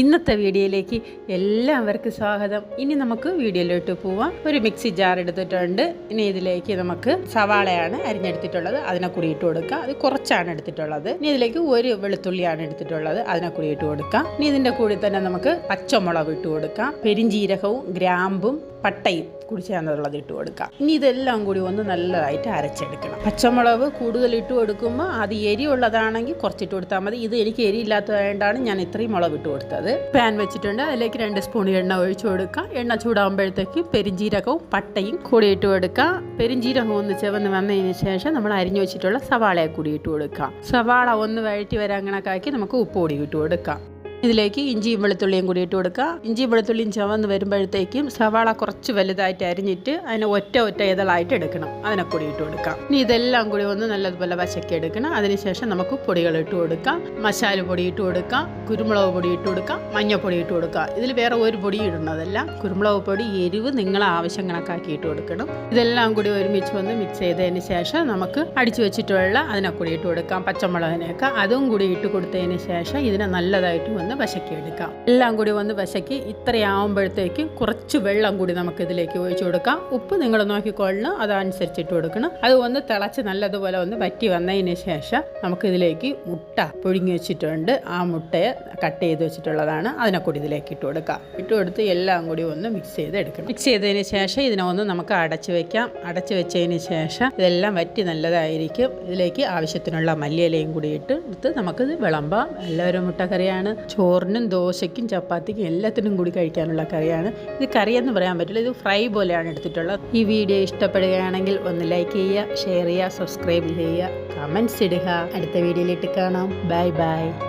ഇന്നത്തെ വീഡിയോയിലേക്ക് എല്ലാവർക്കും സ്വാഗതം. ഇനി നമുക്ക് വീഡിയോയിലോട്ട് പോവാം. ഒരു മിക്സി ജാർ എടുത്തിട്ടുണ്ട്. ഇനി ഇതിലേക്ക് നമുക്ക് സവാളയാണ് അരിഞ്ഞെടുത്തിട്ടുള്ളത്. അതിനെ കൂടി ഇട്ട് കൊടുക്കാം. അത് കുറച്ചാണ് എടുത്തിട്ടുള്ളത്. ഇനി ഇതിലേക്ക് ഒരു വെളുത്തുള്ളിയാണ് എടുത്തിട്ടുള്ളത്. അതിനെ കൂടി കൊടുക്കാം. ഇനി ഇതിന്റെ കൂടി തന്നെ നമുക്ക് പച്ചമുളക് ഇട്ട് കൊടുക്കാം. പെരിഞ്ചീരകവും ഗ്രാമ്പും പട്ടയും കൂടി ചേർന്നുള്ളത് ഇട്ട് കൊടുക്കാം. ഇനി ഇതെല്ലാം കൂടി ഒന്ന് നല്ലതായിട്ട് അരച്ചെടുക്കണം. പച്ചമുളക് കൂടുതൽ ഇട്ട് കൊടുക്കുമ്പോൾ അത് എരിയുള്ളതാണെങ്കിൽ കുറച്ചിട്ട് കൊടുത്താൽ മതി. ഇത് എനിക്ക് എരിയില്ലാത്തതായതുകൊണ്ടാണ് ഞാൻ ഇത്രയും മുളക് ഇട്ട് കൊടുത്തത്. പാൻ വെച്ചിട്ടുണ്ട്. അതിലേക്ക് രണ്ട് സ്പൂൺ എണ്ണ ഒഴിച്ചു കൊടുക്കുക എണ്ണ ചൂടാകുമ്പോഴത്തേക്ക് പെരിഞ്ജീരകവും പട്ടയും കൂടി ഇട്ട് കൊടുക്കുക പെരിഞ്ജീരകം ഒന്ന് ചെവന്ന് വന്നതിന് ശേഷം നമ്മൾ അരിഞ്ഞു വെച്ചിട്ടുള്ള സവാളയെ കൂടി ഇട്ട് കൊടുക്കാം. സവാള ഒന്ന് വഴറ്റി വരാൻ കണക്കാക്കി നമുക്ക് ഉപ്പ് കൂടി ഇട്ട് കൊടുക്കാം. ഇതിലേക്ക് ഇഞ്ചിയും വെളുത്തുള്ളിയും കൂടി ഇട്ട് കൊടുക്കുക. ഇഞ്ചിയും വെളുത്തുള്ളിയും ചുവന്ന് വരുമ്പോഴത്തേക്കും സവാള കുറച്ച് വലുതായിട്ട് അരിഞ്ഞിട്ട് അതിനെ ഒറ്റ ഒറ്റ ഇതളായിട്ട് എടുക്കണം. അതിനെ കൂടി ഇട്ട് കൊടുക്കാം ഇനി ഇതെല്ലാം കൂടി ഒന്ന് നല്ലതുപോലെ വശക്കി എടുക്കണം. അതിനുശേഷം നമുക്ക് പൊടികൾ ഇട്ട് കൊടുക്കാം മസാല പൊടി ഇട്ട് കൊടുക്കാം കുരുമുളക് പൊടി ഇട്ട് കൊടുക്കാം മഞ്ഞൾപ്പൊടി ഇട്ട് കൊടുക്കാം ഇതിൽ വേറെ ഒരു പൊടി ഇടുന്നതല്ല. കുരുമുളക് പൊടി എരിവ് നിങ്ങളെ ആവശ്യം കണക്കാക്കി ഇട്ട് കൊടുക്കണം. ഇതെല്ലാം കൂടി ഒരുമിച്ച് ഒന്ന് മിക്സ് ചെയ്തതിന് ശേഷം നമുക്ക് അടിച്ചു വെച്ചിട്ടുള്ള അതിനെ കൂടി ഇട്ട് കൊടുക്കാം. പച്ചമുളകിനെയൊക്കെ. അതും കൂടി ഇട്ട് കൊടുത്തതിന് ശേഷം ഇതിനെ നല്ലതായിട്ട് ഒന്ന് വശക്കി എടുക്കാം. എല്ലാം കൂടി ഒന്ന് വശക്കി ഇത്രയാവുമ്പോഴത്തേക്ക് കുറച്ച് വെള്ളം കൂടി നമുക്ക് ഇതിലേക്ക് ഒഴിച്ചു കൊടുക്കാം. ഉപ്പ് നിങ്ങൾ നോക്കിക്കൊള്ളണം അതനുസരിച്ച് ഇട്ട് കൊടുക്കണം. അത് ഒന്ന് തിളച്ച് നല്ലതുപോലെ ഒന്ന് വറ്റി വന്നതിന് ശേഷം നമുക്ക് ഇതിലേക്ക് മുട്ട പുഴുങ്ങി വെച്ചിട്ടുണ്ട്. ആ മുട്ടയെ കട്ട് ചെയ്ത് വെച്ചിട്ടുള്ളതാണ്. അതിനെ കൂടി ഇതിലേക്ക് ഇട്ട് കൊടുക്കാം. ഇട്ട് കൊടുത്ത് എല്ലാം കൂടി ഒന്ന് മിക്സ് ചെയ്ത് എടുക്കണം. മിക്സ് ചെയ്തതിന് ശേഷം ഇതിനെ ഒന്ന് നമുക്ക് അടച്ചു വെക്കാം. അടച്ചു വെച്ചതിന് ശേഷം ഇതെല്ലാം വറ്റി നല്ലതായിരിക്കും. ഇതിലേക്ക് ആവശ്യത്തിനുള്ള മല്ലിയിലയും കൂടി ഇട്ട് എടുത്ത് നമുക്കിത് വിളമ്പാം. എല്ലാവരും മുട്ടക്കറിയാണ്. ചോറിനും ദോശയ്ക്കും ചപ്പാത്തിക്കും എല്ലാത്തിനും കൂടി കഴിക്കാനുള്ള കറിയാണ്. ഇത് കറിയെന്ന് പറയാൻ പറ്റില്ല ഇത് ഫ്രൈ പോലെയാണ് എടുത്തിട്ടുള്ളത്. ഈ വീഡിയോ ഇഷ്ടപ്പെടുകയാണെങ്കിൽ ഒന്ന് ലൈക്ക് ചെയ്യുക ഷെയർ ചെയ്യുക സബ്സ്ക്രൈബ് ചെയ്യുക കമൻസ് ഇടുക. അടുത്ത വീഡിയോയിലിട്ട് കാണാം. Bye bye.